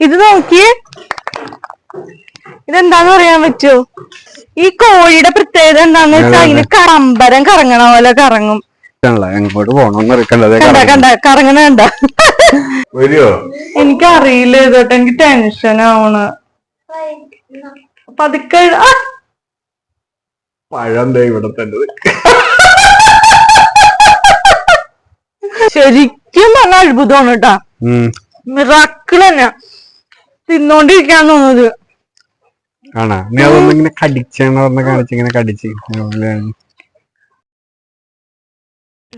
ഇത് നോക്കിയേ. ഇതെന്താന്ന് പറയാൻ പറ്റുമോ ഈ കോഴിയുടെ പ്രത്യേകത എന്താന്ന് വെച്ചാൽ അതിന് കറമ്പരം കറങ്ങണ പോലെ കറങ്ങും. എങ്ങോട്ട് പോണോന്ന് അറിയിക്കണ്ടത് കണ്ട കണ്ട കറങ്ങണ കണ്ട. വരുവോ? എനിക്കറിയില്ല ഇതോട്ട് എനിക്ക് ടെൻഷൻ ആവണ്. പതുക്കെ പഴം ഇവിടെ തന്നെ ശരിക്കും പറഞ്ഞ അത്ഭുതമാണ് കേട്ടാ. മിറാക്കിൾ തന്നെ തിന്നോണ്ടിരിക്കാൻ തോന്നുന്നത്. ആണാ? നീ അതൊന്നും ഇങ്ങനെ കടിച്ചാണ് പറഞ്ഞ കാണിച്ച് ഇങ്ങനെ കടിച്ച്.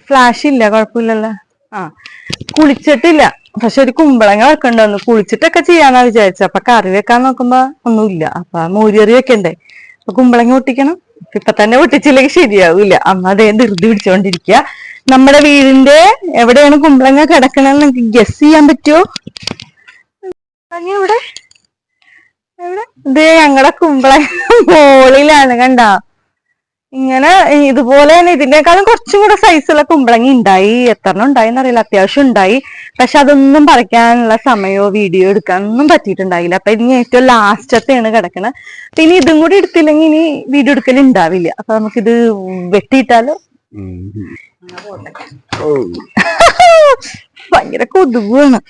ഫ്ലാഷ് ഇല്ല കുഴപ്പമില്ലല്ലോ. ആ. കുളിച്ചിട്ടില്ല. പക്ഷെ ഒരു കുമ്പളങ്ങ വെക്കണ്ടെന്ന്. കുളിച്ചിട്ടൊക്കെ ചെയ്യാന്നാ വിചാരിച്ച. അപ്പൊ കറി വെക്കാൻ നോക്കുമ്പോ ഒന്നുമില്ല. അപ്പൊ മോരിയറി വെക്കണ്ടേ? അപ്പൊ കുമ്പളങ്ങ പൊട്ടിക്കണം. ഇപ്പൊ തന്നെ പൊട്ടിച്ചില്ലെങ്കിൽ ശരിയാവൂല അമ്മ അതേ ധൃതി പിടിച്ചോണ്ടിരിക്കുക നമ്മുടെ വീടിന്റെ എവിടെയാണ് കുമ്പളങ്ങ കിടക്കണെന്ന് ഗസ് ചെയ്യാൻ പറ്റുമോ എവിടെ? ഇതേ ഞങ്ങളുടെ കുമ്പള മോളിലാണ് കണ്ട. ഇങ്ങനെ ഇതുപോലെ തന്നെ ഇതിനേക്കാളും കുറച്ചും കൂടെ സൈസുള്ള കുമ്പളങ്ങി ഉണ്ടായി എത്ര ഉണ്ടായി എന്നറിയില്ല അത്യാവശ്യം ഉണ്ടായി പക്ഷെ അതൊന്നും പറിക്കാനുള്ള സമയമോ വീഡിയോ എടുക്കാനൊന്നും പറ്റിയിട്ടുണ്ടായില്ല. അപ്പൊ ഇനി ഏറ്റവും ലാസ്റ്റത്തെയാണ് കിടക്കുന്നത് അപ്പൊ ഇനി ഇതും കൂടി എടുത്തില്ലെങ്കിൽ ഇനി വീഡിയോ എടുക്കൽ ഉണ്ടാവില്ല അപ്പൊ നമുക്കിത് വെട്ടിയിട്ടാലോ? ഭയങ്കര കൊതുകാണ്.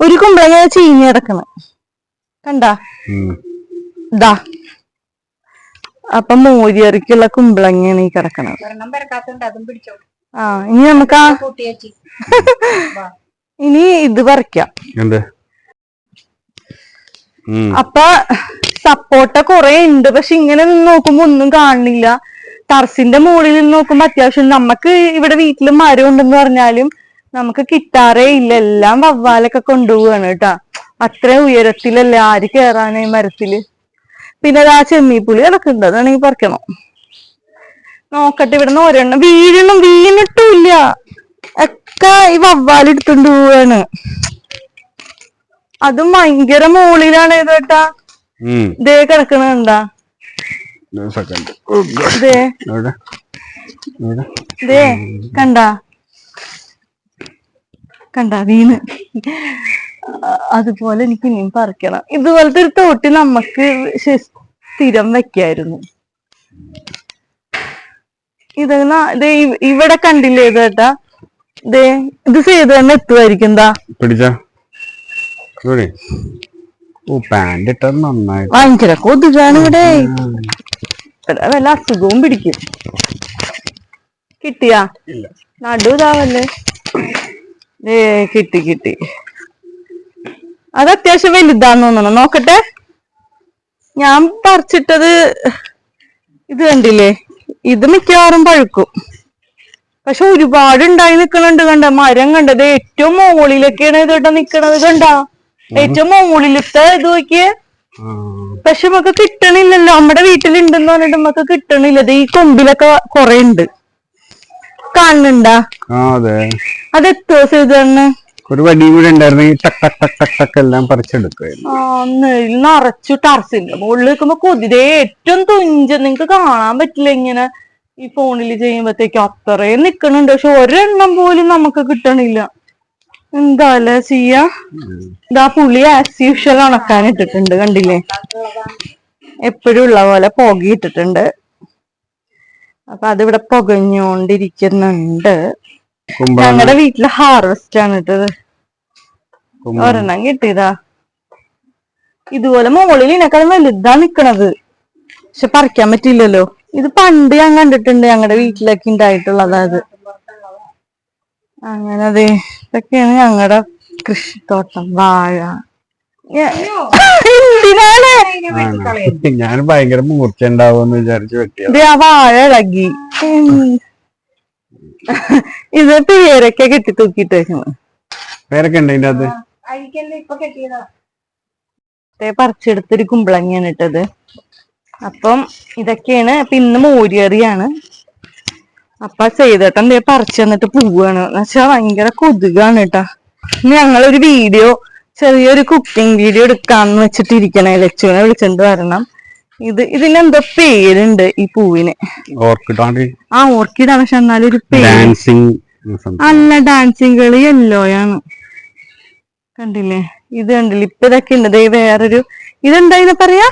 ഒരു കുമ്പളങ്ങ ചീഞ്ഞ് കിടക്കണ? കണ്ടാ? ദാ. അപ്പൊ മോരിയറിക്കുള്ള കുമ്പളങ്ങയാണ് ഈ കിടക്കണത്. ആ ഇനി നമുക്ക്? ആ ഇനി ഇത് പറിക്കാം. അപ്പൊ സപ്പോർട്ട കൊറേ ഉണ്ട് പക്ഷെ ഇങ്ങനെ നിന്ന് നോക്കുമ്പോ ഒന്നും കാണുന്നില്ല ടർസിന്റെ മുകളിൽ നിന്ന് നോക്കുമ്പോ അത്യാവശ്യം നമുക്ക് ഇവിടെ വീട്ടിൽ മരം ഉണ്ടെന്ന് പറഞ്ഞാലും നമുക്ക് കിട്ടാറേ ഇല്ല. എല്ലാം വവ്വാലൊക്കെ കൊണ്ടുപോവാണ് കേട്ടാ. അത്ര ഉയരത്തിലല്ലേ ആര് കേറാനേ മരത്തിൽ? പിന്നെ അത് ആ ചെമ്മീപ്പുളി ഉണ്ട് അതാണെങ്കിൽ പറിക്കണം. നോക്കട്ടെ ഇവിടുന്ന് ഒരെണ്ണം വീഴണം. വീണിട്ടില്ല ഒക്കെ ഈ വവ്വാലെടുത്തോണ്ട് പോവാണ്. അതും ഭയങ്കര മുകളിലാണ് ഏത് കേട്ടാ. ഇതേ കിടക്കണ എവിടെ? ദേ കണ്ടാ. കണ്ടാ വീണ് അ- അതുപോലെ എനിക്ക് ഇനിയും പറിക്കണം. ഇതുപോലത്തെ ഒരു തോട്ടി നമുക്ക് ശ- സ്ഥിരം വെക്കായിരുന്നു. ഇത് ദേ ഇവിടെ കണ്ടില്ലേ ഇതേട്ടാ ഇതേ ദേ ഇത് ചെയ്ത് തന്നെ എത്തുമായിരിക്കും എന്താ ഭയങ്കര കൊതുകാണ് ഇവിടെ. ഇവിടെ വല്ല അസുഖവും പിടിക്കും. കിട്ടിയാ? ഇല്ല. നടു ഇതാവല്ലേ ഏ കിട്ടി കിട്ടി. അത് അത്യാവശ്യം വലുതാന്ന് തോന്നണം നോക്കട്ടെ. ഞാൻ പറിച്ചിട്ടത് ഇത് കണ്ടില്ലേ? ഇത് മിക്കവാറും പഴുക്കും. പക്ഷെ ഒരുപാട് ഉണ്ടായി നിക്കണുണ്ട് കണ്ട? മരം കണ്ടത് ഏറ്റവും മുകളിലൊക്കെയാണ് ഇതോട്ട് നിക്കണത് കണ്ട? ഏറ്റവും മുകളിലത്തെ ഇത് നോക്കിയേ. പക്ഷെ നമുക്ക് കിട്ടണില്ലല്ലോ. നമ്മുടെ വീട്ടിലുണ്ടെന്ന് പറഞ്ഞിട്ട് നമുക്ക് കിട്ടണില്ല. ഈ കൊമ്പിലൊക്കെ കൊറേ ഉണ്ട്. കാണുന്നുണ്ടാ? അതെ അത്. എത്തുവോ ചെയ്തന്നെ ഒരു വടി കൂടെ ഉണ്ടായിരുന്നെങ്കിൽ ടക് ടക് ടക് ടക് ടക് എല്ലാം പറിച്ചെടുക്കുമായിരുന്നു നിറച്ചു ടർസിന്റെ മുകളിൽ നിൽക്കുമ്പോ കൊതിരെ ഏറ്റവും തുഞ്ച. നിങ്ങക്ക് കാണാൻ പറ്റില്ല ഇങ്ങനെ ഈ ഫോണിൽ ചെയ്യുമ്പത്തേക്ക്. അത്രയും നിക്കണുണ്ട്. പക്ഷെ ഒരെണ്ണം പോലും നമുക്ക് കിട്ടണില്ല. എന്താല്ലേ ചെയ്യാ? ഇതാ പുളി ആസ് യൂഷ്വൽ ഉണക്കാൻ ഇട്ടിട്ടുണ്ട്. കണ്ടില്ലേ? എപ്പോഴും ഉള്ള പോലെ പുകയിട്ടിട്ടുണ്ട് അപ്പൊ അതിവിടെ പുകഞ്ഞോണ്ടിരിക്കുന്നുണ്ട്. കുമ്പളങ്ങ ഞങ്ങളുടെ വീട്ടിൽ ഹാർവെസ്റ്റ് ആണ് ഇട്ടത് ഒരെണ്ണം കിട്ടിയതാ. ഇതുപോലെ മുകളിൽ ഇതിനേക്കാളും വലുതാ നിക്കണത്. പക്ഷെ പറിക്കാൻ പറ്റില്ലല്ലോ. ഇത് പണ്ട് ഞാൻ കണ്ടിട്ടുണ്ട് ഞങ്ങളുടെ വീട്ടിലൊക്കെ ഉണ്ടായിട്ടുള്ള അതായത് അങ്ങനെ അതെ ഇതൊക്കെയാണ് ഞങ്ങളുടെ കൃഷിത്തോട്ടം. വാഴ. ഞാൻ ഭയങ്കര മൂർച്ച ഉണ്ടാവുമെന്ന് വിചാരിച്ചു വെട്ടിയത്. ആ വാഴ ഇളകി. ഇത് പേരൊക്കെ കെട്ടി തൂക്കിട്ട് പേരൊക്കെ ഉണ്ട് അകത്ത്? ദേ പറിച്ചെടുത്തൊരു കുമ്പളങ്ങയാണ് ഇട്ടത്. അപ്പം ഇതൊക്കെയാണ് അപ്പൊ ഇന്ന് മോരിയറിയാണ് അപ്പൊ ചെയ്തേട്ടൻ എന്തെങ്കിലും പറിച്ചു തന്നിട്ട് പോവാണ്. എന്നുവെച്ചാ ഭയങ്കര കൊതുകാണ് കേട്ടാ. ഇനി ഞങ്ങളൊരു വീഡിയോ ചെറിയൊരു കുക്കിംഗ് വീഡിയോ എടുക്കാന്ന് വെച്ചിട്ട് ഇരിക്കണേ ലച്ചുവിനെ വിളിച്ചിട്ട് വരണം. ഇത് ഇതിനെന്തോ പേരുണ്ട് ഈ പൂവിന്. ആ ഓർക്കിഡാണ്. പക്ഷെ എന്നാലും ഒരു പേര്. ഡാൻസിങ് അല്ല ഡാൻസിങ് കളി യെല്ലോയാണ് കണ്ടില്ലേ? ഇത് കണ്ടില്ല? ഇപ്പൊ ഇതൊക്കെ ഉണ്ട്. ദൈവ വേറൊരു ഇതെന്താ പറയാ?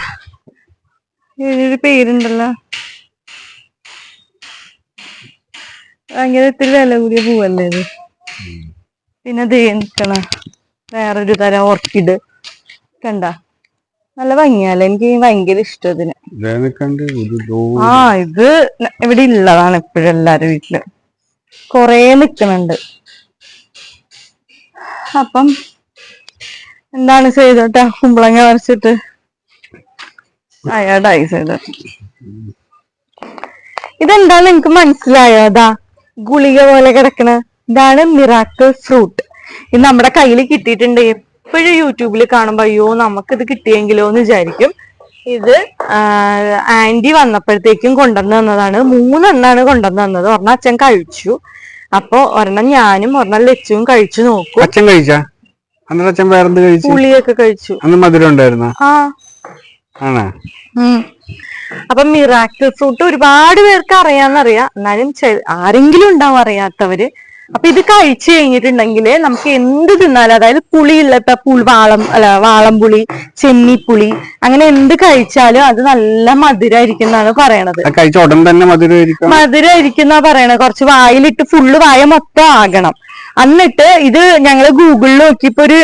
ഇതിനൊരു പേരുണ്ടല്ലോ? ഭയങ്കര ഇത്തിരി വില കൂടിയ പൂവല്ലേ ഇത്? പിന്നെ ദേ നിക്കണ. വേറൊരു തരം ഓർക്കിഡ്. കണ്ട? നല്ല ഭംഗിയല്ലേ? എനിക്ക് ഭയങ്കര ഇഷ്ടം ഇതിന്. ആ ഇത് ഇവിടെ ഉള്ളതാണ് ഇപ്പോഴും എല്ലാരും വീട്ടിൽ. കൊറേ നിക്കണുണ്ട്. അപ്പം എന്താണ് ചെയ്തോട്ടെ? കുമ്പളങ്ങ വരച്ചിട്ട്. അയാടായി ചെയ്തോ ഇതെന്താന്ന് നിങ്ങക്ക് മനസ്സിലായോ? അതാ ഗുളിക പോലെ കിടക്കണ ഇതാണ് മിറാക്കിൾ ഫ്രൂട്ട്. ഇത് നമ്മുടെ കയ്യിൽ കിട്ടിയിട്ടുണ്ട്. എപ്പോഴും യൂട്യൂബിൽ കാണുമ്പോ അയ്യോ നമുക്കിത് കിട്ടിയെങ്കിലോ എന്ന് വിചാരിക്കും. ഇത് ആന്റി വന്നപ്പോഴത്തേക്കും കൊണ്ടുവന്ന് തന്നതാണ്. മൂന്നെണ്ണാണ് കൊണ്ടുവന്ന് തന്നത്. ഒരെണ്ണം അച്ഛൻ കഴിച്ചു. അപ്പൊ ഒരെണ്ണം ഞാനും ഒരെണ്ണം ലച്ചുവും കഴിച്ചു നോക്കും. അച്ഛൻ കഴിച്ചാ? അന്നേരം അച്ഛൻ വേറെന്ത് കഴിച്ചു? പുളിയൊക്കെ കഴിച്ചു. അന്ന് മധുരം ഉണ്ടായിരുന്ന? ആ. ആണോ? അപ്പൊ മിറാക്കിൾ ഫ്രൂട്ട് ഒരുപാട് പേർക്ക് അറിയാന്നറിയാം എന്നാലും ആരെങ്കിലും ഉണ്ടാവും അറിയാത്തവര്. അപ്പൊ ഇത് കഴിച്ചു കഴിഞ്ഞിട്ടുണ്ടെങ്കിൽ നമുക്ക് എന്ത് തിന്നാലും അതായത് പുളിയുള്ള ഇപ്പൊ പുൾ വാളം അല്ല വാളംപുളി ചെന്നിപ്പുളി അങ്ങനെ എന്ത് കഴിച്ചാലും അത് നല്ല മധുരമായിരിക്കും എന്നാണ് പറയണത്. കഴിച്ച ഉടൻ തന്നെ മധുരം ആയിരിക്കും മധുരമായിരിക്കും എന്നാ പറയണത്. കുറച്ച് വായിലിട്ട് ഫുള്ള് വായ മൊത്തം ആകണം. എന്നിട്ട് ഇത് ഞങ്ങൾ ഗൂഗിളിൽ നോക്കിയപ്പോ ഒരു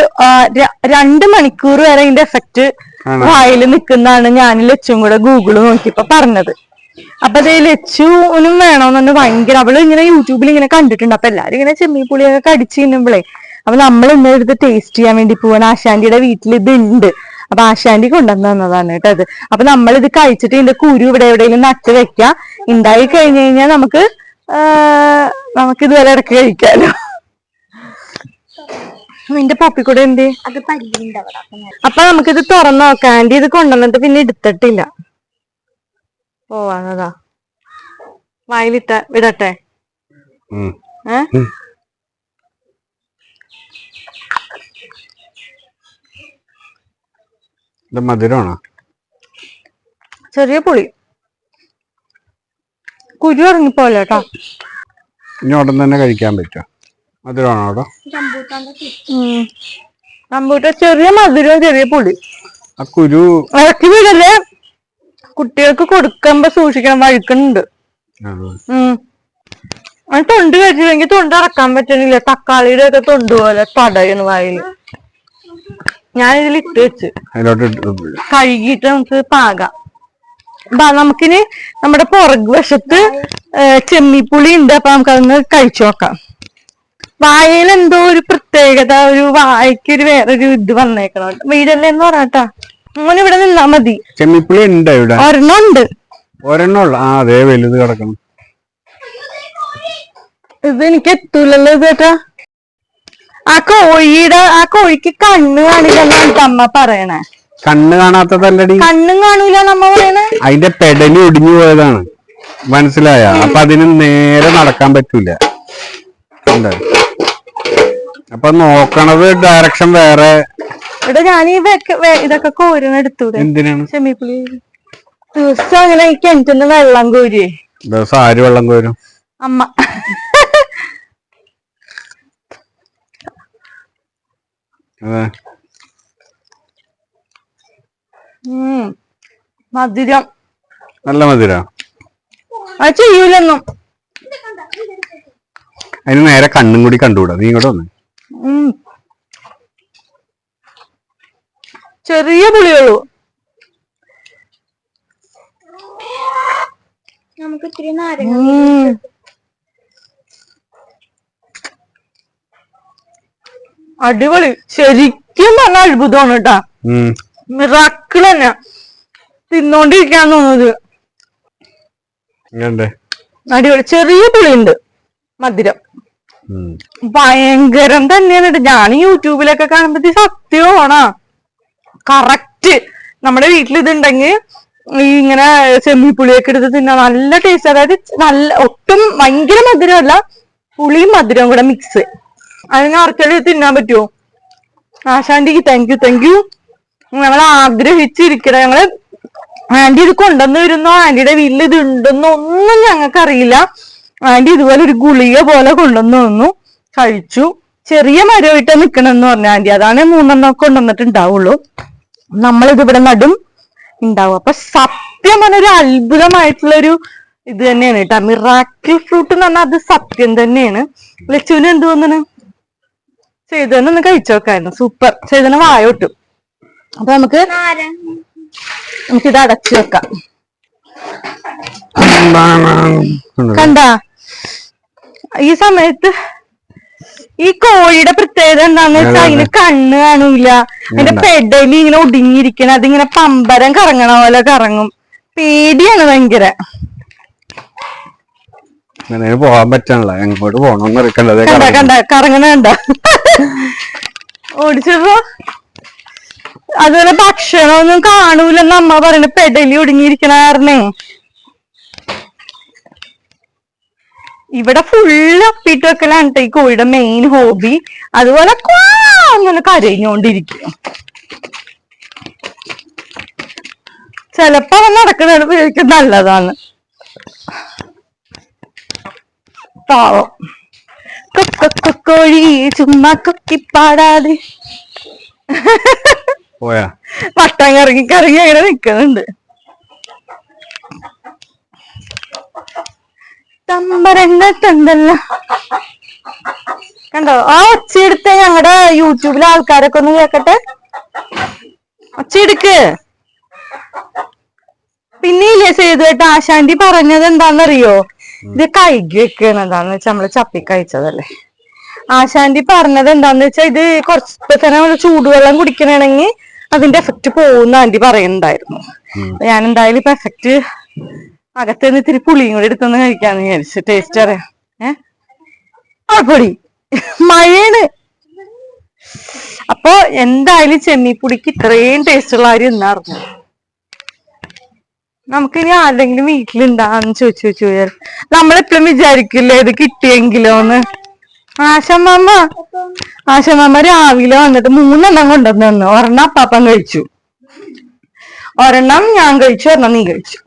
രണ്ട് മണിക്കൂർ വരെ ഇതിന്റെ എഫക്റ്റ് വായിൽ നിൽക്കുന്നതാണ് ഞാൻ ലച്ചും കൂടെ ഗൂഗിൾ നോക്കിയപ്പോ പറഞ്ഞത്. അപ്പൊ അതേ ലച്ചുവിനും വേണോന്നു ഭയങ്കര. അവൾ ഇങ്ങനെ യൂട്യൂബിൽ ഇങ്ങനെ കണ്ടിട്ടുണ്ട്. അപ്പൊ എല്ലാരും ഇങ്ങനെ ചെമ്മീൻ പുളിയൊക്കെ കടിച്ചു തിന്നുമ്പളേ അപ്പൊ നമ്മൾ ഇന്ന് എടുത്ത് ടേസ്റ്റ് ചെയ്യാൻ വേണ്ടി പോവാണ്. ആശാന്റിയുടെ വീട്ടിൽ ഇത് ഉണ്ട് അപ്പൊ ആശാന്റി കൊണ്ടുവന്നു തന്നതാണ് കേട്ടോ അത് അപ്പൊ നമ്മൾ ഇത് കഴിച്ചിട്ട് ഇതിന്റെ കുരു ഇവിടെ എവിടെയെങ്കിലും നട്ട് വെക്കാം. ഉണ്ടായി കഴിഞ്ഞു കഴിഞ്ഞാൽ നമുക്ക് നമുക്ക് ഇതുവരെ ഇടയ്ക്ക് കഴിക്കാലോ. നിന്റെ പൊപ്പിക്കൂടെ എന്തേ? അപ്പൊ നമുക്കിത് തുറന്നു നോക്കാം. ആന്റി ഇത് കൊണ്ടുവന്നിട്ട് പിന്നെ എടുത്തിട്ടില്ല. പോവാന്നതാ വായിലിട്ട വിടട്ടെ. ഏ. ഇത് മധുരമാണോ? ചെറിയ പുളി. കുരു ഇറങ്ങിപ്പോലെ കേട്ടോ ഇനി ഉടൻ തന്നെ കഴിക്കാൻ പറ്റുമോ? മധുരമാണോ അവിടെ? ചെറിയ മധുരവും ചെറിയ പുളി. ആ കുരു ഇറക്കി വീടല്ലേ കുട്ടികൾക്ക് കൊടുക്കുമ്പോ സൂക്ഷിക്കണം വഴുക്കുന്നുണ്ട്. ഉം. തൊണ്ട് കഴിച്ചില്ലെങ്കിൽ തൊണ്ട് ഇറക്കാൻ പറ്റണില്ല. തക്കാളിയുടെ ഒക്കെ തൊണ്ട് പോലെ തടയുന്നു വായിൽ ഞാൻ ഇതിൽ ഇട്ട് വെച്ച്. കഴുകിട്ട് കഴുകിയിട്ട് നമുക്ക് പാകാം. നമുക്കിനി നമ്മുടെ പുറക് വശത്ത് ചെമ്മിപ്പുളി ഉണ്ട്. അപ്പൊ നമുക്കതൊന്ന് കഴിച്ചു നോക്കാം. വായയിൽ എന്തോ ഒരു പ്രത്യേകത ഒരു വായയ്ക്ക് ഒരു വേറൊരു ഇത് വന്നേക്കണോ വീടല്ലേ എന്ന് പറയാട്ടാ മോൻ ഇവിടെ നിന്നാ മതി. ചെമ്മിപ്പിളി ഉണ്ട് ഇവിടെ. ഒരെണ്ണം ഉണ്ട് ഒരെണ്ണം ആ അതെ വലുത് കിടക്കണം ഇത് എനിക്ക് എത്തൂലല്ലോ ഇത് ചേട്ടാ ആ കോഴിയുടെ ആ കോഴിക്ക് കണ്ണ് കാണില്ലെന്നാണ് അമ്മ പറയണേ. കണ്ണ് കാണാത്തതല്ലടി. കണ്ണും കാണൂല നമ്മ പറയണേ. അതിന്റെ പെടലി ഒടിഞ്ഞു പോയതാണ്. മനസ്സിലായ? അപ്പൊ അതിന് നേരെ നടക്കാൻ പറ്റൂല. അപ്പൊ നോക്കണത് ഡയറക്ഷൻ വേറെ. ഇവിടെ ഞാൻ ഈ ഇതൊക്കെ കോരുന്ന എടുത്തൂടെ? എന്തിനാണ്? ചെമ്മിപ്പുളി ദിവസം അങ്ങനെ ഈ കിണറ്റിന്ന് വെള്ളം കോരി. ദിവസം ആര് വെള്ളം കോരും? അമ്മ. മധുരം. നല്ല മധുര? അത് ചെയ്യൂലൊന്നും. അതിന് നേരെ കണ്ണും കൂടി കണ്ടുകൂടാ? നീ ഇങ്ങോട്ട് വന്നേ ഉം ചെറിയ പുളിയുള്ളൂ. നമുക്ക് ഇത്തിരി നാരങ്ങ. അടിപൊളി. ശരിക്കും പറഞ്ഞ അത്ഭുതമാണ് കേട്ടാ. മിറാക്കിൾ തന്നെ. തിന്നോണ്ടിരിക്കാൻ തോന്നുന്നത്. അടിപൊളി. ചെറിയ പുളിയുണ്ട്. മധുരം. ഭയങ്കരം തന്നെയാണ് ഞാൻ യൂട്യൂബിലൊക്കെ കാണുമ്പോ സത്യമാണോ? കറക്റ്റ് നമ്മുടെ വീട്ടിൽ ഇതുണ്ടെങ്കിൽ ഈ ഇങ്ങനെ ചെമ്മിപ്പുളിയൊക്കെ എടുത്ത് തിന്നാൻ നല്ല ടേസ്റ്റ് അതായത് നല്ല ഒട്ടും ഭയങ്കര മധുരമല്ല പുളിയും മധുരവും കൂടെ മിക്സ് അതിന് ആർക്കെല്ലാം തിന്നാൻ പറ്റുമോ ആശാന്റിക്ക് താങ്ക് യു താങ്ക് യു ഞങ്ങൾ ആഗ്രഹിച്ചിരിക്കണം ഞങ്ങൾ ആന്റി ഇത് കൊണ്ടുവന്ന് വരുന്നോ ആന്റിയുടെ വീട്ടിൽ ഇത് ഉണ്ടെന്നോ? ഒന്നും ഞങ്ങൾക്ക് അറിയില്ല ആന്റി ഇതുപോലെ ഒരു ഗുളിക പോലെ കൊണ്ടുവന്ന് വന്നു കഴിച്ചു. ചെറിയ മരമായിട്ട് നിൽക്കണമെന്ന് പറഞ്ഞു ആന്റി അതാണ് മൂന്നെണ്ണം കൊണ്ടുവന്നിട്ടുണ്ടാവുള്ളൂ. നമ്മളിത് ഇവിടെ നടും ഉണ്ടാവും. അപ്പൊ സത്യം പറഞ്ഞ ഒരു അത്ഭുതമായിട്ടുള്ള ഒരു ഇത് തന്നെയാണ് കേട്ടോ. മിറാക്കിൾ ഫ്രൂട്ട് എന്ന് പറഞ്ഞാൽ അത് സത്യം തന്നെയാണ്. ലച്ചുവിന് എന്ത് തോന്നുന്നു? ചെയ്തന്നെ ഒന്ന് കഴിച്ചു നോക്കായിരുന്നു. സൂപ്പർ ചെയ്തന്നെ വായോട്ടു അപ്പൊ നമുക്ക് നമുക്കിത് അടച്ചു വെക്കാം. കണ്ട? ഈ സമയത്ത് ഈ കോഴിയുടെ പ്രത്യേകത എന്താന്ന് വെച്ചാൽ അതിന് കണ്ണ് കാണൂല. അതിന്റെ പെഡലി പെടലി ഇങ്ങനെ ഒടുങ്ങിയിരിക്കണം അതിങ്ങനെ പമ്പരം കറങ്ങണ പോലെ കറങ്ങും. പേടിയാണ് ഭയങ്കര. പോവാൻ പോകാൻ പറ്റണല്ലോ എങ്ങോട്ട് പോണോന്ന് അറിയിക്കണ്ടത് കണ്ട കണ്ട കറങ്ങണ കണ്ട. ഓടിച്ചപ്പോ അതുപോലെ ഭക്ഷണമൊന്നും കാണൂലെന്ന് അമ്മ പറയണ പെടലി ഒടുങ്ങിയിരിക്കണ കാരണേ. ഇവിടെ ഫുള്ള് അപ്പിട്ട് വെക്കലാണ് ഈ കോഴിയുടെ മെയിൻ ഹോബി അതുപോലെ അങ്ങനെ കരഞ്ഞോണ്ടിരിക്കും ചെലപ്പോ അവൻ നടക്കുന്നത് ഉപയോഗിക്കാൻ നല്ലതാണ്. പാവം. കൊക്കോഴി ചുമ്മാ കൊക്കിപ്പാടാതെ പട്ടം കറങ്ങി കറങ്ങി അങ്ങനെ നിക്കുന്നുണ്ട് തമ്പരണ്ടല്ല കണ്ടോ? ആ ഒച്ചയെടുത്ത് ഞങ്ങളുടെ യൂട്യൂബിലെ ആൾക്കാരൊക്കെ ഒന്ന് കേക്കട്ടെ. ഒച്ചയെടുക്ക് പിന്നെ ഇല്ലേ സേതു കേട്ടോ ആശാന്റി പറഞ്ഞത് എന്താന്നറിയോ? ഇത് കൈകി വെക്കണം എന്താന്ന് വെച്ചാ നമ്മൾ ചപ്പി കഴിച്ചതല്ലേ. ആശാന്റി പറഞ്ഞത് എന്താന്ന് വെച്ചാ ഇത് കുറച്ച് തന്നെ നമ്മൾ ചൂടുവെള്ളം കുടിക്കണമെങ്കിൽ അതിന്റെ എഫക്റ്റ് പോകുന്ന ആന്റി പറയുന്നുണ്ടായിരുന്നു. ഞാൻ എന്തായാലും ഇപ്പൊ എഫക്റ്റ് അകത്തുനിന്ന് ഇത്തിരി പുളിയും കൂടി എടുത്തൊന്ന് കഴിക്കാന്ന് വിചാരിച്ചു. ടേസ്റ്റ് അറിയാം. ഏഹ് പൊടി. മഴയാണ്. അപ്പൊ എന്തായാലും ചെമ്മീപ്പൊടിക്ക് ഇത്രയും ടേസ്റ്റ് ഉള്ള കാര്യം എന്നായിരുന്നു നമുക്കിനി ആരുടെങ്കിലും വീട്ടിലുണ്ടാന്ന് ചോദിച്ചു ചോദിച്ചു പോയാൽ. നമ്മളെപ്പോഴും വിചാരിക്കില്ലേ ഇത് കിട്ടിയെങ്കിലോന്ന്? ആശമ്മ ആശമ്മ രാവിലെ വന്നിട്ട് മൂന്നെണ്ണം കൊണ്ടുവന്നു ഒരെണ്ണം അപ്പാപ്പം കഴിച്ചു. ഒരെണ്ണം ഞാൻ കഴിച്ചു ഒരെണ്ണം നീ കഴിച്ചു.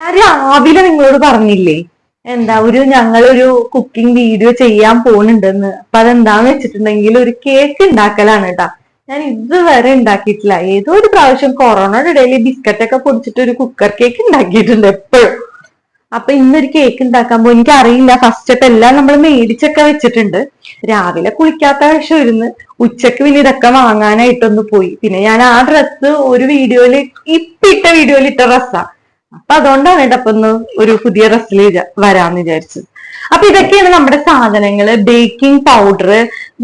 രാവിലെ നിങ്ങളോട് പറഞ്ഞില്ലേ എന്താ ഒരു ഞങ്ങളൊരു കുക്കിംഗ് വീഡിയോ ചെയ്യാൻ പോണുണ്ടെന്ന്. അപ്പൊ അതെന്താന്ന് വെച്ചിട്ടുണ്ടെങ്കിൽ ഒരു കേക്ക് ഉണ്ടാക്കലാണ് കേട്ടാ ഞാൻ ഇതുവരെ ഉണ്ടാക്കിയിട്ടില്ല. ഏതോ ഒരു പ്രാവശ്യം കൊറോണയുടെ ഇടയിൽ ബിസ്ക്കറ്റ് ഒക്കെ പൊടിച്ചിട്ട് ഒരു കുക്കർ കേക്ക് ഉണ്ടാക്കിയിട്ടുണ്ട് എപ്പോഴും. അപ്പൊ ഇന്നൊരു കേക്ക് ഉണ്ടാക്കാൻ പോകും എനിക്ക് അറിയില്ല ഫസ്റ്റ് ഒക്കെ എല്ലാം നമ്മൾ മേടിച്ചൊക്കെ വെച്ചിട്ടുണ്ട്. രാവിലെ കുളിക്കാത്ത വേഷം ഇരുന്ന് ഉച്ചയ്ക്ക് പിന്നെ ഇതൊക്കെ വാങ്ങാനായിട്ടൊന്ന് പോയി. പിന്നെ ഞാൻ ആ ഡ്രസ്സ് ഒരു വീഡിയോയിൽ ഇപ്പിട്ട വീഡിയോയിൽ ഇട്ട ഡ്രസ്സാ അപ്പൊ അതുകൊണ്ടാണ് കേട്ടോ ഒന്ന് ഒരു പുതിയ ഡ്രസ്സിൽ വരാന്ന് വിചാരിച്ചത്. അപ്പൊ ഇതൊക്കെയാണ് നമ്മുടെ സാധനങ്ങൾ. ബേക്കിംഗ് പൗഡർ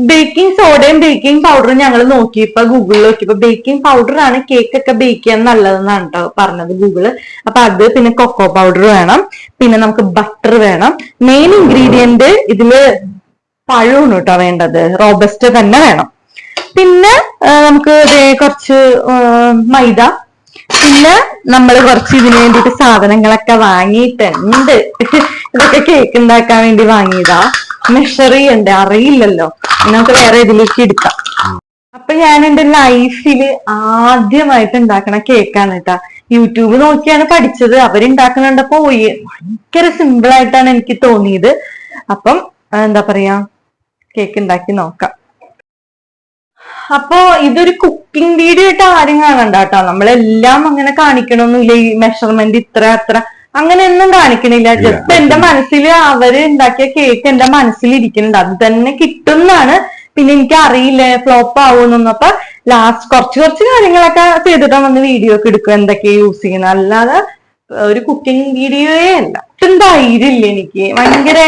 ബേക്കിംഗ് സോഡയും ബേക്കിംഗ് പൗഡറും ഞങ്ങൾ നോക്കിയപ്പോ ഗൂഗിളിൽ നോക്കിയപ്പോ ബേക്കിംഗ് പൗഡർ ആണ് കേക്ക് ഒക്കെ ബേക്ക് ചെയ്യാൻ നല്ലതെന്നാണ് കേട്ടോ പറഞ്ഞത് ഗൂഗിൾ അപ്പൊ അത് പിന്നെ കൊക്കോ പൗഡർ വേണം. പിന്നെ നമുക്ക് ബട്ടർ വേണം. മെയിൻ ഇൻഗ്രീഡിയന്റ് ഇതിൽ പഴമാണ് കേട്ടോ വേണ്ടത്. റോബസ്റ്റ് തന്നെ വേണം. പിന്നെ നമുക്ക് കുറച്ച് മൈദ. പിന്നെ നമ്മൾ കുറച്ച് ഇതിനു വേണ്ടിയിട്ട് സാധനങ്ങളൊക്കെ വാങ്ങിയിട്ടുണ്ട്. ഇതൊക്കെ കേക്ക് ഉണ്ടാക്കാൻ വേണ്ടി വാങ്ങിയതാ. മെഷർ ചെയ്യണ്ടേ അറിയില്ലല്ലോ. നമുക്ക് വേറെ ഇതിലേക്ക് എടുക്കാം. അപ്പൊ ഞാൻ എന്റെ ലൈഫിൽ ആദ്യമായിട്ട് ഉണ്ടാക്കണ കേക്കാണ് കേട്ടാ യൂട്യൂബ് നോക്കിയാണ് പഠിച്ചത്. അവരുണ്ടാക്കണുണ്ടപ്പോ ഭയങ്കര സിമ്പിൾ ആയിട്ടാണ് എനിക്ക് തോന്നിയത്. അപ്പം എന്താ പറയാ കേക്ക് ഉണ്ടാക്കി നോക്കാം. അപ്പോ ഇതൊരു കുക്കിംഗ് വീഡിയോ ആയിട്ട് ആരും കാണണ്ട കേട്ടോ നമ്മളെല്ലാം അങ്ങനെ കാണിക്കണമെന്നില്ല ഈ മെഷർമെന്റ് ഇത്ര അത്ര അങ്ങനെ ഒന്നും കാണിക്കണില്ല. ജസ്റ്റ് എന്റെ മനസ്സിൽ അവർ ഉണ്ടാക്കിയ കേക്ക് എന്റെ മനസ്സിൽ ഇരിക്കുന്നുണ്ട് അത് തന്നെ കിട്ടുന്നതാണ് പിന്നെ എനിക്ക് അറിയില്ല ഫ്ലോപ്പ് ആവുമെന്നൊന്നും അപ്പൊ ലാസ്റ്റ് കുറച്ച് കുറച്ച് കാര്യങ്ങളൊക്കെ ചെയ്തിട്ട് വന്ന് വീഡിയോ ഒക്കെ എടുക്കും എന്തൊക്കെ യൂസ് ചെയ്യുന്നത്. അല്ലാതെ ഒരു കുക്കിംഗ് വീഡിയോയേ അല്ല. ഒട്ടും ധൈര്യമില്ല എനിക്ക്. ഭയങ്കര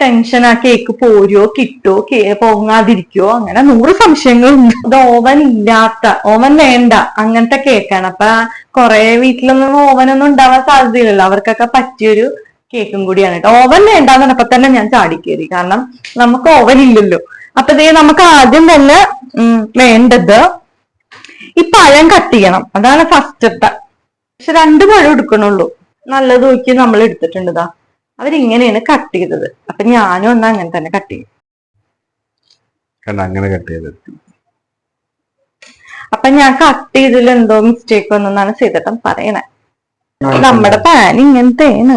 ടെൻഷൻ ആ കേക്ക് പോരോ കിട്ടോ പൊങ്ങാതിരിക്കോ അങ്ങനെ നൂറ് സംശയങ്ങളുണ്ട്. അത് ഓവൻ ഇല്ലാത്ത ഓവൻ വേണ്ട അങ്ങനത്തെ കേക്കാണ് അപ്പൊ കൊറേ വീട്ടിലൊന്നും ഓവനൊന്നും ഉണ്ടാവാൻ സാധ്യതയില്ലല്ലോ. അവർക്കൊക്കെ പറ്റിയൊരു കേക്കും കൂടിയാണ് കേട്ടോ. ഓവൻ വേണ്ടാന്ന് പറഞ്ഞപ്പോ തന്നെ ഞാൻ ചാടിക്കേറി. കാരണം നമുക്ക് ഓവൻ ഇല്ലല്ലോ. അപ്പൊ ദേ നമുക്ക് ആദ്യം തന്നെ വേണ്ടത് ഈ പഴം കട്ട് ചെയ്യണം. അതാണ് ഫസ്റ്റത്തെ പക്ഷെ രണ്ട് പഴം എടുക്കണുള്ളൂ. നല്ലത് നോക്കി നമ്മൾ എടുത്തിട്ടുണ്ട് ഇതാ അവരിങ്ങനെയാണ് കട്ട് ചെയ്തത്. അപ്പൊ ഞാനും ഒന്ന് അങ്ങനെ തന്നെ കട്ട് ചെയ്യും അങ്ങനെ കട്ട് ചെയ്തത് അപ്പൊ ഞാൻ കട്ട് ചെയ്തതിൽ എന്തോ മിസ്റ്റേക്ക് വന്നാണ് സീതട്ടം പറയണേ. നമ്മുടെ പാൻ ഇങ്ങനത്തെയാണ്.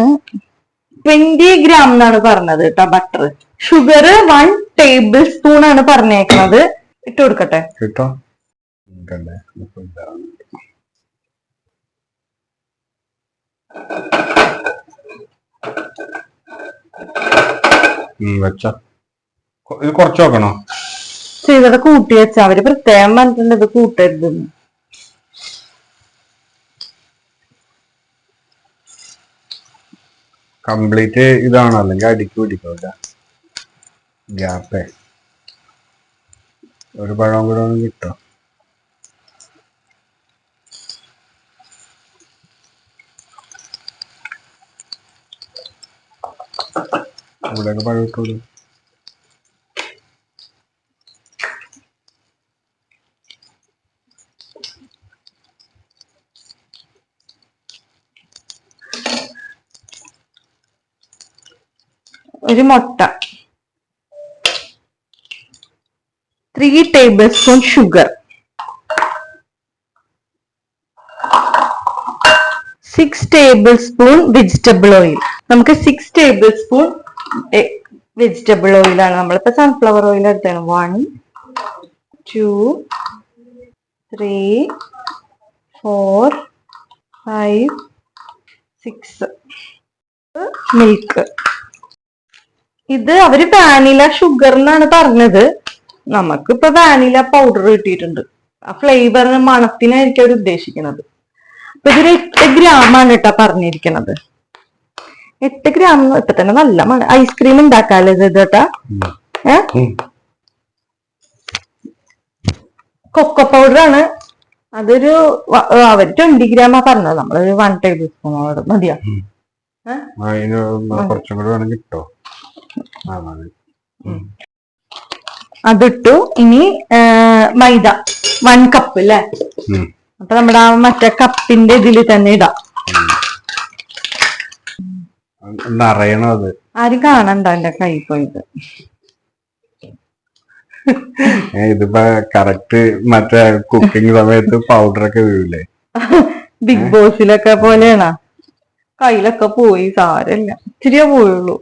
ട്വന്റി ഗ്രാം എന്നാണ് പറഞ്ഞത് കേട്ടോ butter sugar one tablespoon ആണ് പറഞ്ഞേക്കുന്നത് ഇട്ട് കൊടുക്കട്ടെ. കിട്ടോ കണ്ടേ ഇപ്പൊ ഇതാണ്. ഉം, വെച്ചോ. ഇത് കുറച്ച് നോക്കണോ ഇതൊക്കെ കൂട്ടി വെച്ച. അവർ പ്രത്യേകം പറഞ്ഞിട്ടുണ്ട് ഇത് കൂട്ടരുത് കംപ്ലീറ്റ് ഇതാണ്? അല്ലെങ്കിൽ അടിക്ക് പിടിക്കില്ല ഗ്യാപ്പേ ഒരു പഴം കൂടെ കിട്ടോ. ഇവിടെയൊക്കെ പഴം ഒരു മുട്ട. Three tablespoon sugar six tablespoon vegetable oil നമുക്ക് സിക്സ് ടേബിൾ സ്പൂൺ വെജിറ്റബിൾ ഓയിലാണ് നമ്മളിപ്പോ സൺഫ്ലവർ ഓയിൽ എടുത്താണ്. One two three four five six milk ഇത് അവർ വാനില ഷുഗർ എന്നാണ് പറഞ്ഞത്. നമുക്കിപ്പോ വാനില പൗഡർ കിട്ടിയിട്ടുണ്ട്. ആ ഫ്ലേവറിന് മണത്തിനായിരിക്കും അവർ ഉദ്ദേശിക്കുന്നത്. അപ്പൊ ഇതൊരു എട്ട് ഗ്രാം ആണ് കേട്ടോ പറഞ്ഞിരിക്കുന്നത് എട്ട് ഗ്രാം ഇപ്പൊ തന്നെ നല്ല മണ ഐസ്ക്രീം ഉണ്ടാക്കാല്ലേ ഇത് കേട്ടാ ഏ? കൊക്കോ പൗഡർ ആണ്. അതൊരു അവർ ട്വന്റി ഗ്രാമാ പറഞ്ഞത്. നമ്മളൊരു വൺ ടേബിൾ സ്പൂൺ മതിയാ? അതിട്ടു. ഇനി മൈദ. വൺ കപ്പ് അല്ലേ. അപ്പൊ നമ്മുടെ ആ മറ്റേ കപ്പിന്റെ ഇതിൽ തന്നെ ഇടാം. നിറയണം അത് ആരും കാണണ്ട എന്റെ കൈ പോയത് ഇതിപ്പോ കറക്റ്റ് മറ്റേ കുക്കിംഗ് സമയത്ത് പൗഡർ ഒക്കെ വീഴില്ലേ ബിഗ് ബോസിലൊക്കെ പോലെയാണ്? കയ്യിലൊക്കെ പോയി സാരല്ല ഇച്ചിരിയേ പോയുള്ളൂ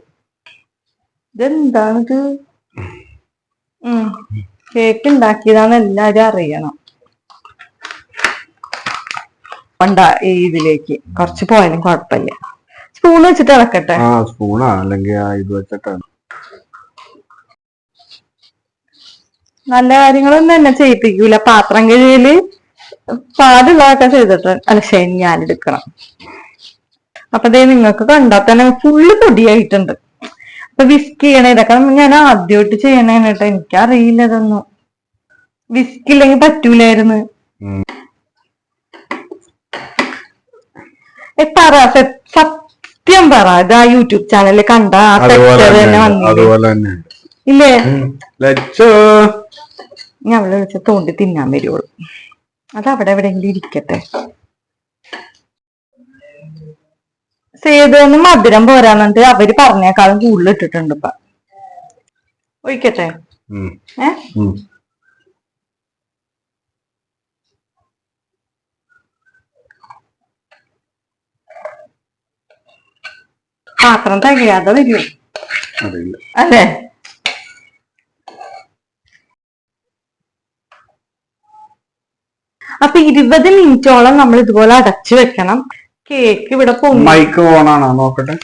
ഇതെന്താണിത്? ഉം കേക്ക് ഉണ്ടാക്കിയതാന്ന് എല്ലാരും അറിയണം. പണ്ട ഇതിലേക്ക്. കുറച്ച് പോയാലും കുഴപ്പമില്ല. സ്പൂൺ വെച്ചിട്ട് ഇളക്കട്ടെ ആ സ്പൂണാ അല്ലെങ്കിൽ ആ ഇത് വെച്ചിട്ടാണ്. നല്ല കാര്യങ്ങളൊന്നും എന്നെ ചെയ്യിപ്പിക്കൂല. പാത്രം കഴിയൽ പാടുള്ളതൊക്കെ ചെയ്തിട്ട് അല്ല ശരി ഞാൻ എടുക്കണം അപ്പൊ ദേ നിങ്ങൾക്ക് കണ്ടാൽ തന്നെ ഫുള്ള് പൊടിയായിട്ടുണ്ട്. അപ്പൊ വിസ്ക് ചെയ്യണ ഇതൊക്കെ ഞാൻ ആദ്യമായിട്ട് ചെയ്യണേന്ന് കേട്ടോ. എനിക്കറിയില്ല ഇതൊന്നും. വിസ്ക് ഇല്ലെങ്കിൽ പറ്റൂലായിരുന്നു. പറ സത്യം പറ. ഇത് ആ യൂട്യൂബ് ചാനലിൽ കണ്ട ആ അതുപോലെ തെറ്റത് തന്നെ തന്നെ വന്നില്ലേ തന്നെ ഇല്ലേ? ലച്ചോ ഞാൻ അവളെ വിളിച്ച തോണ്ടി തിന്നാൻ വരുവുള്ളൂ അത് അവിടെ എവിടെയെങ്കിലും ഇരിക്കട്ടെ. സേതുന്ന് മധുരം പോരാന്നിട്ട് അവർ പറഞ്ഞേക്കാളും കൂടുതൽ ഇട്ടിട്ടുണ്ട് ഇപ്പൊ. ഒഴിക്കട്ടെ? ഉം. ഏ? ഉം. പാത്രം തികയാതെ വരും. അല്ലെ? അപ്പൊ ഇരുപത് മിനിറ്റോളം നമ്മൾ ഇതുപോലെ അടച്ചു വെക്കണം. കേക്ക് ഇവിടെ മൈക്ക് ഓണാണോ നോക്കട്ടെ.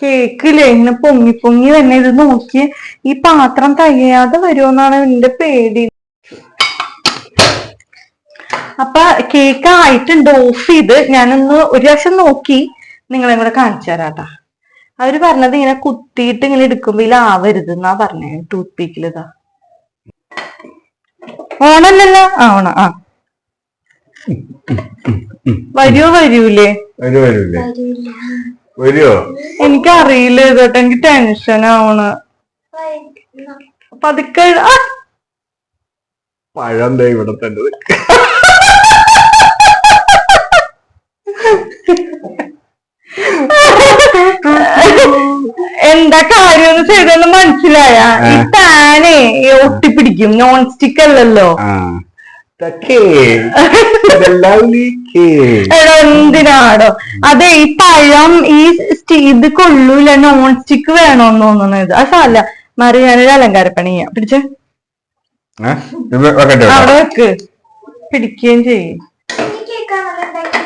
കേക്കില്ലേ ഇങ്ങനെ പൊങ്ങി പൊങ്ങി തന്നെ ഇത് നോക്കി. ഈ പാത്രം തയ്യാതെ വരുമെന്നാണ് എന്റെ പേടി. അപ്പൊ കേക്ക് ആയിട്ടുണ്ട്. ഓഫ് ചെയ്ത് ഞാനൊന്ന് ഒരു പ്രാവശ്യം നോക്കി. നിങ്ങളെ കൂടെ കാണിച്ചു തരാട്ടാ. അവർ പറഞ്ഞത് ഇങ്ങനെ കുത്തിയിട്ട് ഇങ്ങനെ എടുക്കുമ്പോ ഇതിലാവരുത് എന്നാ പറഞ്ഞേ ടൂത്ത് പീക്കിൽ ഇതാ. ഓണല്ലല്ലോ? ആ ഓണ ആ. വരുവോ വരൂലേ വരുവോ എനിക്കറിയില്ല ഇതോട്ടെ എനിക്ക് ടെൻഷൻ ആവണ. പതുക്കെ പഴം ദേ ഇവിടെ തന്നെ നിൽക്ക്. എന്താ കാര്യം ചെയ്തെന്ന് മനസ്സിലായ. ഈ പാനേ ഒട്ടിപ്പിടിക്കും നോൺ സ്റ്റിക്ക് അല്ലല്ലോ എടോ എന്തിനാടോ? അതെ ഈ പഴം ഈ സ്റ്റീ- ഇത് കൊള്ളൂല. നോൺ സ്റ്റിക്ക് വേണോന്ന് തോന്നുന്നു ഇത്. ആ സാല മാറി ഞാനൊരു അലങ്കാരപ്പണി ചെയ്യാം. പിടിച്ചേ. അവിടെ വെക്ക്. പിടിക്കുകയും ചെയ്യും.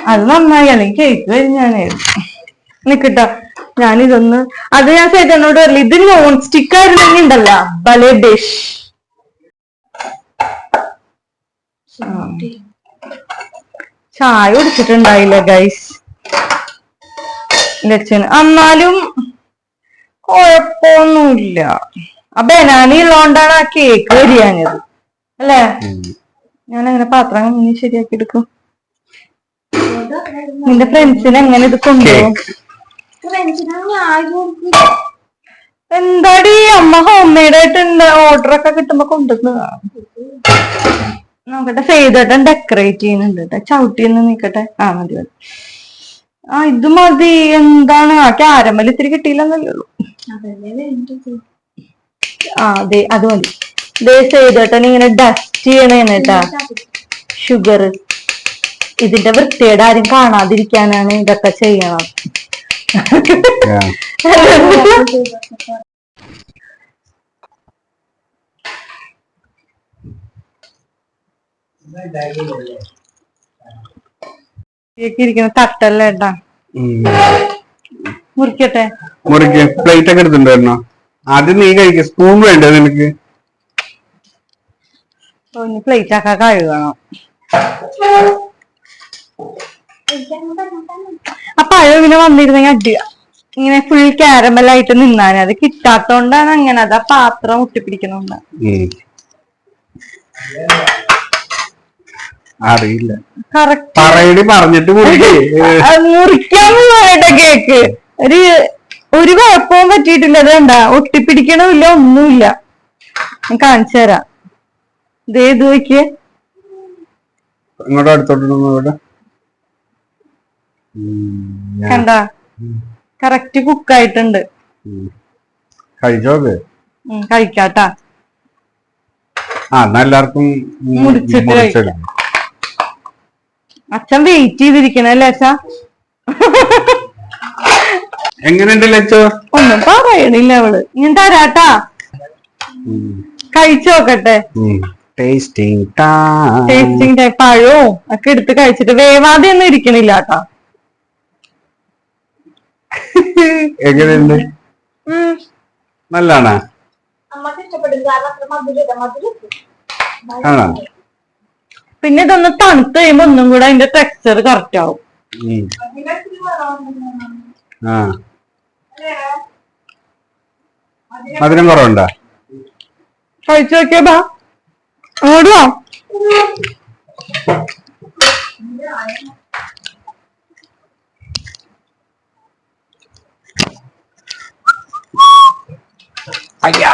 അത് നന്നായി. അല്ലെങ്കിൽ കേക്ക് വരും ഞാനേ നിക്കട്ടോ ഞാനിതൊന്ന് അത് ഞാൻ ചേട്ടനോട് പറഞ്ഞു ഇത് നോൺ സ്റ്റിക്ക് ആയിരുന്നെങ്കിൽ ഉണ്ടല്ല ബലേ ഡിഷ് ചായ കുടിച്ചിട്ടുണ്ടായില്ല ഗൈസ് ലക്ഷ്യന് എന്നാലും കുഴപ്പമൊന്നുമില്ല. ആ ബനാനി ഉള്ളതുകൊണ്ടാണ് ആ കേക്ക് വരികയാണത് അല്ലേ? ഞാൻ അങ്ങനെ പാത്രം ശരിയാക്കി എടുക്കും. നിന്റെ ഫ്രണ്ട്സിന് എങ്ങനെ ഇത് കൊണ്ടുപോകും? എന്താടി? അമ്മ ഹോം മെയ്ഡ് ഓർഡർ ഒക്കെ കിട്ടുമ്പോ കൊണ്ടുവന്നതാ നോക്കട്ടെ. ചെയ്തിട്ട് ഡെക്കറേറ്റ് ചെയ്യുന്നുണ്ട് കേട്ടോ ചവിട്ടി എന്ന് നിക്കട്ടെ. ആ മതി മതി. ആ ഇത് മതി. എന്താണ്? ആ ക്യാരമൽ ഇത്തിരി കിട്ടിയില്ലെന്നല്ലേ ഉള്ളൂ. ആ അതെ അത് മതി. ദേ ചെയ്തേട്ടൻ ഇങ്ങനെ ഡസ്റ്റ് ചെയ്യണേന്ന് കേട്ടാ ഷുഗർ ഇതിന്റെ വൃത്തിയുടെ ആരും കാണാതിരിക്കാനാണ് ഇതൊക്കെ ചെയ്യണം ഇരിക്കുന്ന തട്ടല്ല ഏട്ടാ. മുറിക്കട്ടെ മുറിക്ക്. പ്ലേറ്റ് ഒക്കെ എടുത്തിട്ടുണ്ടായിരുന്നോ? ആദ്യം നീ കഴിക്ക. സ്പൂൺ വേണ്ടേ നിനക്ക്? പ്ലേറ്റ് ഒക്കെ കഴുകണം ആ പഴം പിന്നെ വന്നിരുന്നെങ്കിൽ അടിയ ഇങ്ങനെ ഫുൾ ക്യാരമലായിട്ട് ആയിട്ട് നിന്നാണ് അത് കിട്ടാത്തോണ്ടാണ് അങ്ങനെ അതാ ആ പാത്രം ഒട്ടിപ്പിടിക്കുന്നോണ്ട്. അറിയില്ല. പറയടി പറഞ്ഞിട്ട് മുറിക്ക്. മുറിക്കാന്ന് പറയട്ടെ കേക്ക്. ഒരു ഒരു കുഴപ്പവും പറ്റിയിട്ടില്ല. അതെന്താ ഒട്ടിപ്പിടിക്കണമില്ല ഒന്നുമില്ല. ഞാൻ കാണിച്ചു തരാം. ദേ ഇത് നോക്കിയേ. ഇങ്ങോട്ട് അടുത്തോട്ട് കണ്ട? കറക്റ്റ് കുക്കായിട്ടുണ്ട്. കഴിച്ചോക്ക് കഴിക്കാട്ടാ. ആ എന്നാ എല്ലാവർക്കും മുറിച്ചിട്ട് അച്ഛൻ വെയിറ്റ് ചെയ്തിരിക്കണല്ലേ അച്ഛാ? എങ്ങനെയുണ്ട് ലച്ചോ? ഒന്നും പറയണില്ല അവൾ. ഞാൻ തരാട്ടാ. കഴിച്ചു നോക്കട്ടെ. ടേസ്റ്റിംഗ് ടേസ്റ്റിംഗ് പഴവും ഒക്കെ എടുത്ത് കഴിച്ചിട്ട് വേവാതെ ഒന്നും ഇരിക്കണില്ല കേട്ടാ എങ്ങനെയുണ്ട്? നല്ലാണോ? ആണോ? പിന്നെ ഇതൊന്ന് തണുത്ത് കഴിയുമ്പോ ഒന്നും കൂടെ അതിന്റെ ടെക്സ്ചർ കറക്റ്റ് ആവും. ആ. മധുരം കുറവുണ്ടോ? കഴിച്ചു നോക്കിയാ ബാ. അങ്ങോട്ട് വാ അയ്യാ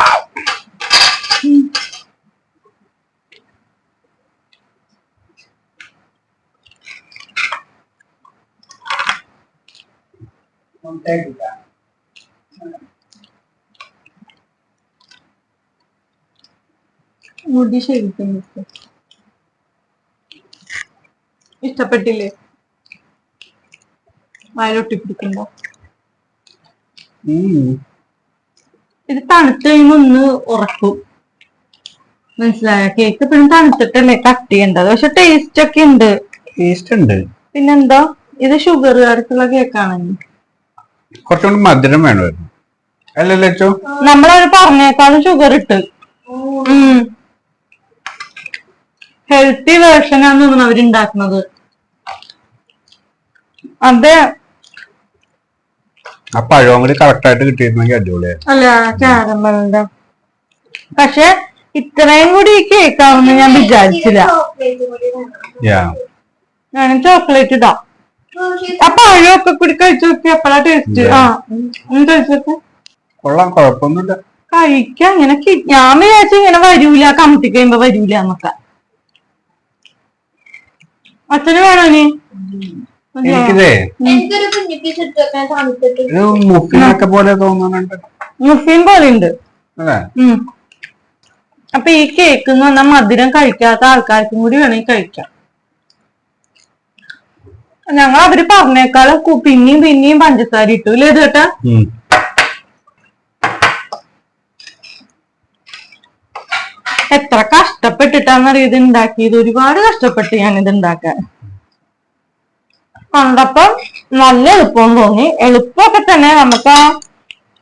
മുടി ശരിക്കും നിക്ക്. ഇഷ്ടപ്പെട്ടില്ലേ വയലൊട്ടിപ്പിടിക്കുമ്പോ ഉം. ഇത് തണുത്ത് കഴിയുമ്പോ ഒന്ന് ഉറക്കും. മനസ്സിലായ? കേക്ക് പിന്നെ തണുത്തിട്ടല്ലേ കട്ട് ചെയ്യേണ്ടത്? പക്ഷെ ടേസ്റ്റ് ഒക്കെ ഉണ്ട്. ടേസ്റ്റ് ഉണ്ട്. പിന്നെന്താ? ഇത് ഷുഗർ അടുത്തുള്ള കേക്കാണ് കുറച്ചുകൂടി മധുരം വേണമായിരുന്നു. അല്ലല്ലോ നമ്മളത് പറഞ്ഞേക്കാളും ഷുഗർ ഇട്ട്. ഹെൽത്തി വേർഷൻ ആണെന്ന് തോന്നുന്നു അവരുണ്ടാക്കുന്നത് അതെ. ആ പഴവും കൂടി കറക്റ്റ് ആയിട്ട് കിട്ടിയിരുന്നെങ്കിൽ അടിപൊളിയായിരുന്നു. അല്ല കാരമലിന്റെ പക്ഷെ ഇത്രയും കൂടി കേക്കാവുന്ന ഞാൻ വിചാരിച്ചില്ല. യാ ഞാൻ ചോക്ലേറ്റ് ഇതാ ആ പഴമൊക്കെ കൂടി കഴിച്ചു നോക്കി അപ്പഴാ ടേസ്റ്റ് ആ കഴിച്ചൊക്കെ കൊള്ളാം കുഴപ്പമൊന്നുമില്ല കഴിക്കാം ഇങ്ങനെ ഞാൻ വിചാരിച്ചു ഇങ്ങനെ വരൂല കമത്തി കഴിയുമ്പോ വരൂല എന്നൊക്കെ. അച്ഛന് വേണോ ഇനി? എനിക്കിതേ മുഫിനൊക്കെ പോലെ തോന്നുന്നുണ്ട്. മുസ്ലിം പോലെ ഉണ്ട്. അപ്പൊ ഈ കേക്ക് എന്ന് പറഞ്ഞാൽ മധുരം കഴിക്കാത്ത ആൾക്കാർക്കും കൂടി വേണമെങ്കിൽ കഴിക്കാം. ഞങ്ങൾ അവർ പറഞ്ഞേക്കാളും പിന്നെയും പിന്നെയും പഞ്ചസാര ഇട്ടു. ഇല്ലേ ഇത് കേട്ടാ ഉം. എത്ര കഷ്ടപ്പെട്ടിട്ടാന്നറിയത് ഉണ്ടാക്കിയത്? ഒരുപാട് കഷ്ടപ്പെട്ട് ഞാൻ ഇത് ഉണ്ടാക്കാൻ. കണ്ടപ്പം നല്ല എളുപ്പം തോന്നി. എളുപ്പമൊക്കെ തന്നെ നമുക്ക്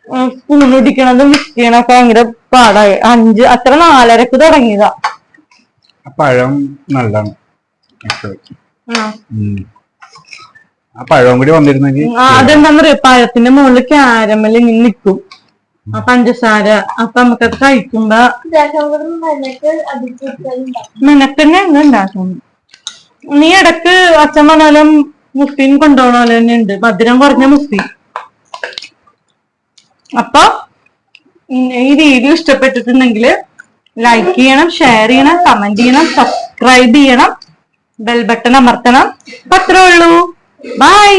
ആ സ്പൂണിടിക്കണതും മിക്സ് ചെയ്യണൊക്കെ ഭയങ്കര പാടായി. അഞ്ച് അത്ര നാലരക്ക് തുടങ്ങിയതാ. പഴം നല്ലതാണ്. ആ. പഴവും കൂടി വന്നിരുന്നെങ്കിൽ അതെന്താന്നറിയ? പഴത്തിന്റെ മുകളിൽ ക്യാരമൽ ഇങ്ങനെ നിൽക്കും. ആ പഞ്ചസാര. അപ്പൊ നമുക്കത് കഴിക്കുമ്പോ മെനക്കെന്നെ ഉണ്ടാക്കുന്നു നീ ഇടയ്ക്ക് അച്ഛൻ പറഞ്ഞാലും മുസ്ലിം കൊണ്ടുപോകണ തന്നെ ഉണ്ട് മധുരം കുറഞ്ഞ മുസ്ലിം. അപ്പൊ ഈ വീഡിയോ ഇഷ്ടപ്പെട്ടിട്ടുണ്ടെങ്കിൽ ലൈക്ക് ചെയ്യണം ഷെയർ ചെയ്യണം കമന്റ് ചെയ്യണം സബ്സ്ക്രൈബ് ചെയ്യണം ബെൽ ബട്ടൺ അമർത്തണം. അപ്പൊ അത്രേ ഉള്ളൂ. ബൈ